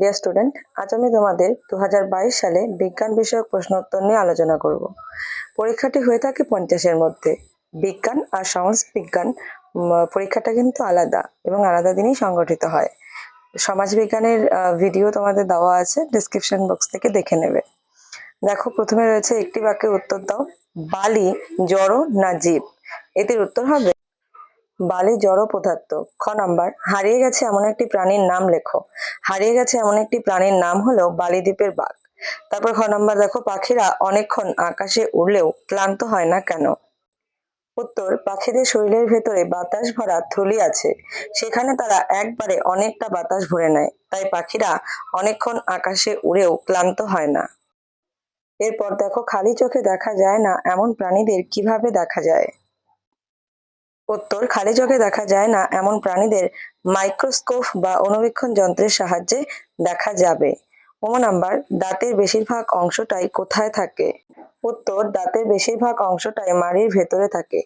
Dear student আজ আমি তোমাদের দু হাজার বাইশ সালে বিজ্ঞান বিষয়ক প্রশ্নোত্তর নিয়ে আলোচনা করব। পরীক্ষাটি হয়ে থাকে পঞ্চাশের মধ্যে। বিজ্ঞান আর সমাজ বিজ্ঞান পরীক্ষাটা কিন্তু আলাদা এবং আলাদা দিনেই সংগঠিত হয়। সমাজ বিজ্ঞানের ভিডিও তোমাদের দেওয়া আছে ডিসক্রিপশন বক্স থেকে দেখে নেবে। দেখো, প্রথমে রয়েছে একটি বাক্যে উত্তর দাও। বালি, জড় না জীব? এটির উত্তর হবে বালি জড় পদার্থ। খ নাম্বার, হারিয়ে গেছে এমন একটি প্রাণীর নাম লেখো। হারিয়ে গেছে এমন একটি প্রাণীর নাম হলো বালিদ্বীপের বাঘ। তারপর খ নাম্বার, দেখো, পাখিরা অনেকক্ষণ আকাশে উড়লেও ক্লান্ত হয় না কেন? উত্তর, পাখিদের শরীরের ভেতরে বাতাস ভরা থলি আছে। সেখানে তারা একবারে অনেকটা বাতাস ভরে নেয়। তাই পাখিরা অনেকক্ষণ আকাশে উড়েও ক্লান্ত হয় না। এরপর দেখো, খালি চোখে দেখা যায় না এমন প্রাণীদের কীভাবে দেখা যায়? উত্তর, খালি চোখে দেখা যায় না এমন প্রাণীদের মাইক্রোস্কোপ বা অনুবীক্ষণ যন্ত্রের সাহায্যে দেখা যাবে। ও নাম্বার, দাঁতের বেশিরভাগ অংশটাই কোথায় থাকে? উত্তর, দাঁতের বেশিরভাগ অংশটাই মাড়ির ভেতরে থাকে।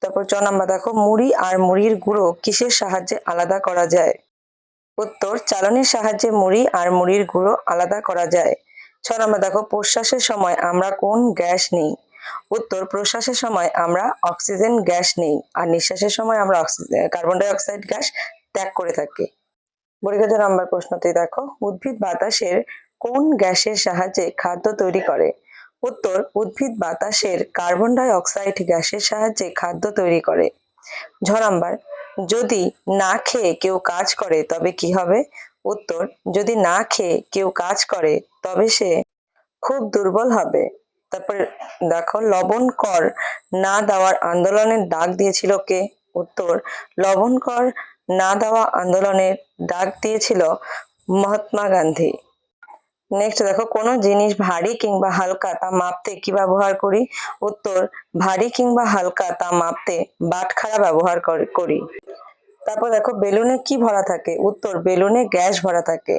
তারপর চ নাম্বার, দেখো, মুড়ি আর মুড়ির গুঁড়ো কিসের সাহায্যে আলাদা করা যায়? উত্তর, চালনির সাহায্যে মুড়ি আর মুড়ির গুঁড়ো আলাদা করা যায়। ছ নম্বর, দেখো, প্রশ্বাসের সময় আমরা কোন গ্যাস নিই? উত্তর, প্রশ্বাসের সময় আমরা অক্সিজেন গ্যাস নেই আর নিঃশ্বাসের সময় আমরা কার্বন ডাই অক্সাইড গ্যাস ত্যাগ করে থাকি। পরীক্ষা নাম্বার প্রশ্নটি দেখো, উদ্ভিদ বাতাসের কোন গ্যাসের সাহায্যে খাদ্য তৈরি করে? উত্তর, উদ্ভিদ বাতাসের কার্বন ডাই অক্সাইড গ্যাসের সাহায্যে খাদ্য তৈরি করে। ঝ নাম্বার, যদি না খেয়ে কেউ কাজ করে তবে কি হবে? উত্তর, যদি না খেয়ে কেউ কাজ করে তবে সে খুব দুর্বল হবে। তারপরে দেখো, লবণ কর না দেওয়ার আন্দোলনের ডাক দিয়েছিল কে? উত্তর, লবণ কর না দেওয়া আন্দোলনের ডাক দিয়েছিল মহাত্মা গান্ধী। নেক্সট দেখো, কোনো জিনিস ভারী কিংবা হালকা তা মাপতে কি ব্যবহার করি? উত্তর, ভারী কিংবা হালকা তা মাপতে বাটখারা ব্যবহার কর- করি। তারপর দেখো, বেলুনে কি ভরা থাকে? উত্তর, বেলুনে গ্যাস ভরা থাকে।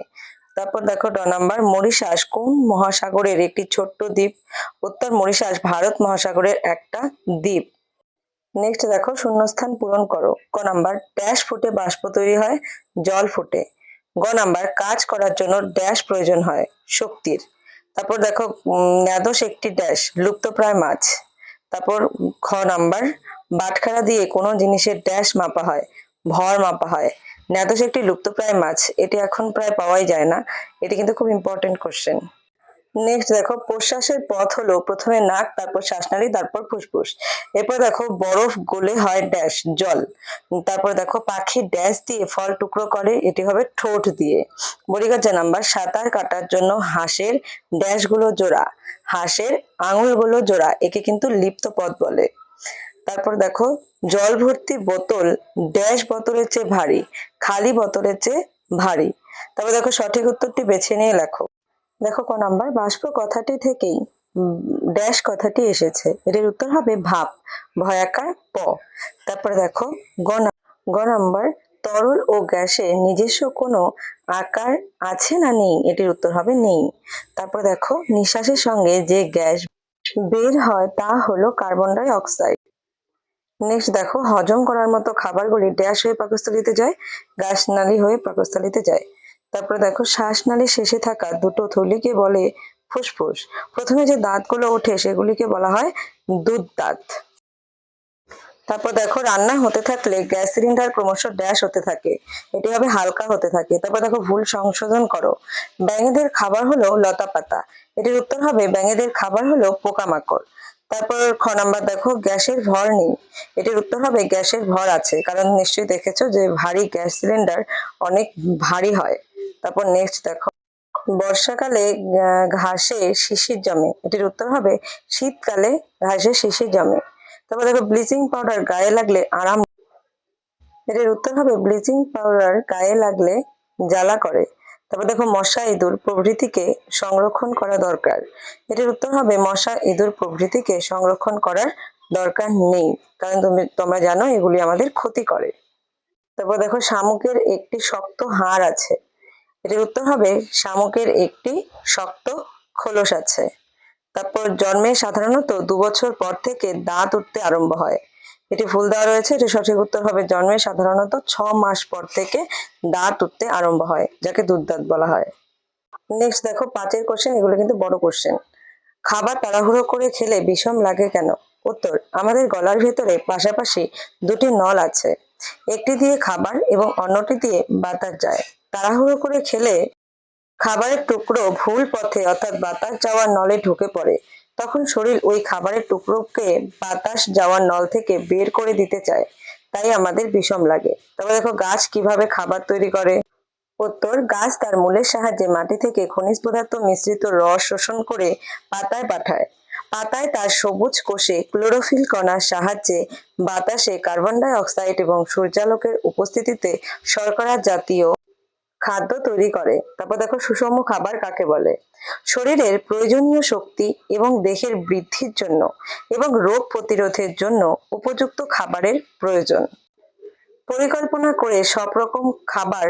তারপর দেখো ড নাম্বার মরিশাস কোন মহাসাগরের একটি ছোট্ট দ্বীপ? উত্তর মরিশাস ভারত মহাসাগরের একটা দ্বীপ। নেক্সট দেখো শূন্যস্থান পূরণ করো। ক নাম্বার ড্যাশ ফুটে বাষ্প তৈরি হয় জল ফুটে। গ নাম্বার কাজ করার জন্য ড্যাশ প্রয়োজন হয় শক্তির। তারপর দেখো উম, ন্যাদোষ একটি ড্যাশ লুপ্তপ্রায় মাছ। তারপর খ নাম্বার বাটখারা দিয়ে কোনো জিনিসের ড্যাশ মাপা হয় ভর মাপা হয়। ন্যাদোষ একটি লুপ্তপ্রায় মাছ। এটি এখন প্রায় পাওয়াই যায় না। এটি কিন্তু খুব ইম্পর্টেন্ট কোশ্চেন নেক্সট দেখো প্রশ্বাসের পথ হলো প্রথমে নাক, তারপর শ্বাসনালী, তারপর ফুসফুস। এরপর দেখো, বরফ গলে হয় ড্যাশ জল। তারপর দেখো, পাখি ড্যাশ দিয়ে ফল টুকরো করে, এটি হবে ঠোঁট দিয়ে। বলিগাজা নাম্বার, সাঁতার কাটার জন্য হাঁসের ড্যাশগুলো জোড়া। হাঁসের আঙুলগুলো জোড়া, একে কিন্তু লিপ্ত পথ বলে। তারপর দেখো জল ভর্তি বোতল ড্যাশ বোতলের চেয়ে ভারী, খালি বোতলের চেয়ে ভারী। তারপর দেখো, সঠিক উত্তরটি বেছে নিয়ে লেখো। দেখো, ক নাম্বার, বাষ্প কথাটি থেকেই ড্যাশ কথাটি এসেছে। এটির উত্তর হবে ভাব ভয়াকার প। তারপরে দেখো, গ গ নাম্বার, তরল ও গ্যাসের নিজস্ব কোনো আকার আছে না নেই? এটির উত্তর হবে নেই। তারপর দেখো, নিঃশ্বাসের সঙ্গে যে গ্যাস বের হয় তা হলো কার্বন ডাই অক্সাইড। নেক্সট দেখো, হজম করার মতো খাবারগুলি ড্যাশ হয়ে পাকস্থলিতে যায়, গ্যাস নালী হয়ে পাকস্থলিতে যায়। তারপরে দেখো শ্বাসনালীর শেষে থাকা দুটো থলিকে বলে ফুসফুস। প্রথমে যে দাঁতগুলো ওঠে, সেগুলিকে বলা হয় দুধ দাঁত। তারপর দেখো, রান্না হতে থাকলে গ্যাস সিলিন্ডার ক্রমশ ড্যাশ হতে থাকে। এটি হবে হালকা হতে থাকে। তারপর দেখো, ভুল সংশোধন করো। ব্যাঙেদের খাবার হলো লতা পাতা এটির উত্তর হবে, ব্যাঙেদের খাবার হলো পোকামাকড়। তারপর খ নাম্বার দেখো, গ্যাসের ভর নেই। এটির উত্তর হবে গ্যাসের ভর আছে, কারণ নিশ্চয়ই দেখেছ যে ভারী গ্যাস সিলিন্ডার অনেক ভারী হয়। তারপর নেক্সট দেখো, বর্ষাকালে ঘাসে শিশির জমে। এটির উত্তর হবে শীতকালে ঘাসে শিশির জমে। তারপর দেখো ব্লিচিং পাউডার গায়ে লাগলে আরাম। এটির উত্তর হবে ব্লিচিং পাউডার গায়ে লাগলে জ্বালা করে। তারপর দেখো মশা ইঁদুর প্রভৃতিকে সংরক্ষণ করা দরকার। এটির উত্তর হবে মশা ইঁদুর প্রভৃতিকে সংরক্ষণ করার দরকার নেই, কারণ তুমি, তোমরা জানো এগুলি আমাদের ক্ষতি করে। তারপর দেখো শামুকের একটি শক্ত হাড় আছে। এটির উত্তর হবে শামুকের একটি শক্ত খোলস আছে। তারপর জন্মে সাধারণত দু বছর পর থেকে দাঁত উঠতে আরম্ভ হয়। এটি ভুল দেওয়া রয়েছে এটি সঠিক উত্তর হবে জন্মে সাধারণত ছ মাস পর থেকে দাঁত উঠতে আরম্ভ হয়, যাকে দুধ দাঁত বলা হয়। নেক্সট দেখো, পাঁচের কোশ্চেন এগুলো কিন্তু বড় কোশ্চেন খাবার তাড়াহুড়ো করে খেলে বিষম লাগে কেন? উত্তর, আমাদের গলার ভেতরে পাশাপাশি দুটি নল আছে। একটি দিয়ে খাবার এবং অন্যটি দিয়ে বাতাস যায়। তাড়াহুড়ো করে খেলে খাবারের টুকরো ভুল পথে অর্থাৎ বাতাস যাওয়ার নলে ঢুকে পড়ে। তখন শরীর ওই খাবারের টুকরোকে বাতাস যাওয়ার নল থেকে বের করে দিতে চায়। তাই আমাদের বিষম লাগে। তবে দেখো, গাছ কীভাবে খাবার তৈরি করে? উত্তর, গাছ তার মূলের সাহায্যে মাটি থেকে খনিজ পদার্থ মিশ্রিত রস শোষণ করে পাতায় পাঠায়। পাতায় তার সবুজ কোষে ক্লোরোফিল কণার সাহায্যে বাতাসে কার্বন ডাই অক্সাইড এবং সূর্যালোকের উপস্থিতিতে শর্করা জাতীয় খাদ্য তৈরি করে। তারপর দেখো সুষম খাবার কাকে বলে? শরীরের প্রয়োজনীয় শক্তি এবং দেহের বৃদ্ধির জন্য এবং রোগ প্রতিরোধের জন্য উপযুক্ত খাবারের প্রয়োজন। পরিকল্পনা করে সব রকম খাবার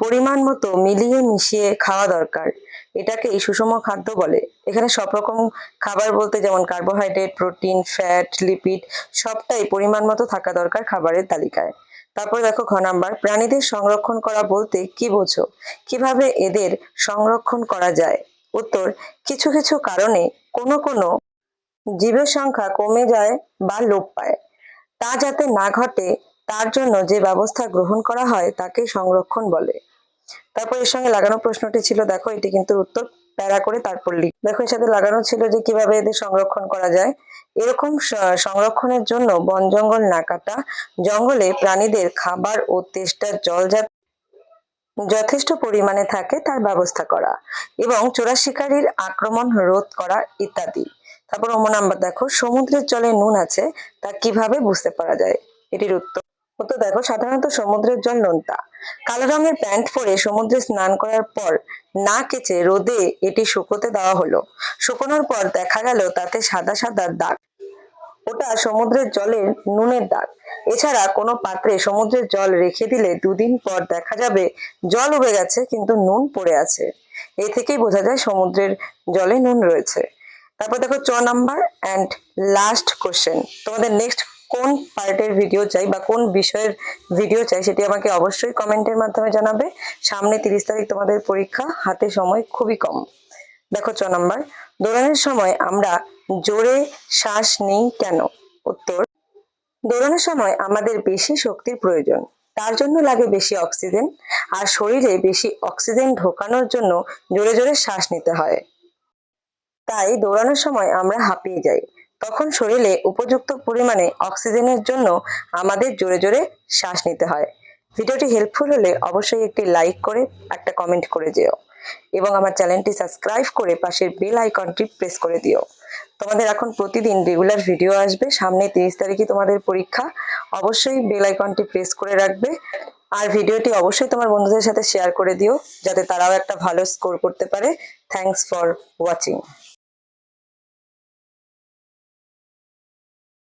পরিমাণ মতো মিলিয়ে মিশিয়ে খাওয়া দরকার। এটাকে সুষম খাদ্য বলে। এখানে সব রকম খাবার বলতে যেমন কার্বোহাইড্রেট প্রোটিন ফ্যাট লিপিড সবটাই পরিমাণ মতো থাকা দরকার খাবারের তালিকায়। তারপর দেখো ঘ নাম্বার, প্রাণীদের সংরক্ষণ করা বলতে কি বোঝো? কীভাবে এদের সংরক্ষণ করা যায়? উত্তর, কিছু কিছু কারণে কোনো কোনো জীবের সংখ্যা কমে যায় বা লোপ পায়। তা যাতে না ঘটে, তার জন্য যে ব্যবস্থা গ্রহণ করা হয় তাকে সংরক্ষণ বলে। তারপর এর সঙ্গে লাগানো প্রশ্নটি ছিল, দেখো এটি কিন্তু উত্তর প্যারা করে তারপর লিখ দেখো, এর সাথে লাগানো ছিল যে কীভাবে এদের সংরক্ষণ করা যায়। এরকম সংরক্ষণের জন্য বন জঙ্গল না কাটা জঙ্গলে প্রাণীদের খাবার ও তেষ্টার জল যাতে যথেষ্ট পরিমাণে থাকে তার ব্যবস্থা করা এবং চোরা শিকারীর আক্রমণ রোধ করা ইত্যাদি। তারপর অম নাম্বার দেখো, সমুদ্রের জলে নুন আছে, তা কীভাবে বুঝতে পারা যায়? এটির উত্তর উত্তর দেখো সাধারণত সমুদ্রের জল নোনতা। কালো রঙের প্যান্ট পরে সমুদ্রে স্নান করার পর না কেচে রোদে এটি শুকোতে দেওয়া হলো। শুকোনোর পর দেখা গেল তাতে সাদা সাদা দাগ। ওটা সমুদ্রের জলের নুনের দাগ। এছাড়া কোনো পাত্রে সমুদ্রের জল রেখে দিলে দুদিন পর দেখা যাবে জল উবে গেছে, কিন্তু নুন পড়ে আছে। এ থেকেই বোঝা যায় সমুদ্রের জলে নুন রয়েছে। তারপর দেখো চ নাম্বার অ্যান্ড লাস্ট কোশ্চেন তোমাদের নেক্সট কোন পার্টের ভিডিও চাই বা কোন বিষয়ের ভিডিও চাই সেটি আমাকে অবশ্যই কমেন্টের মাধ্যমে জানাবে। সামনে তিরিশ তারিখ তোমাদের পরীক্ষা, হাতে সময় খুবই কম। দেখো ছ নম্বর দৌড়ানোর সময় আমরা জোরে শ্বাস নিই কেন? উত্তর দৌড়ানোর সময় আমাদের বেশি শক্তির প্রয়োজন, তার জন্য লাগে বেশি অক্সিজেন, আর শরীরে বেশি অক্সিজেন ঢোকানোর জন্য জোরে জোরে শ্বাস নিতে হয়। তাই দৌড়ানোর সময় আমরা হাঁপিয়ে যাই। তখন শরীরে উপযুক্ত পরিমাণে অক্সিজেনের জন্য আমাদের জোরে জোরে শ্বাস নিতে হয়। ভিডিওটি হেল্পফুল হলে অবশ্যই একটি লাইক করে, একটা কমেন্ট করে যেও এবং আমার চ্যানেলটি সাবস্ক্রাইব করে পাশের বেল আইকনটি প্রেস করে দিও। তোমাদের এখন প্রতিদিন রেগুলার ভিডিও আসবে। সামনে তিরিশ তারিখে তোমাদের পরীক্ষা। অবশ্যই বেল আইকনটি প্রেস করে রাখবে। আর ভিডিওটি অবশ্যই তোমার বন্ধুদের সাথে শেয়ার করে দিও, যাতে তারাও একটা ভালো স্কোর করতে পারে। Thanks for watching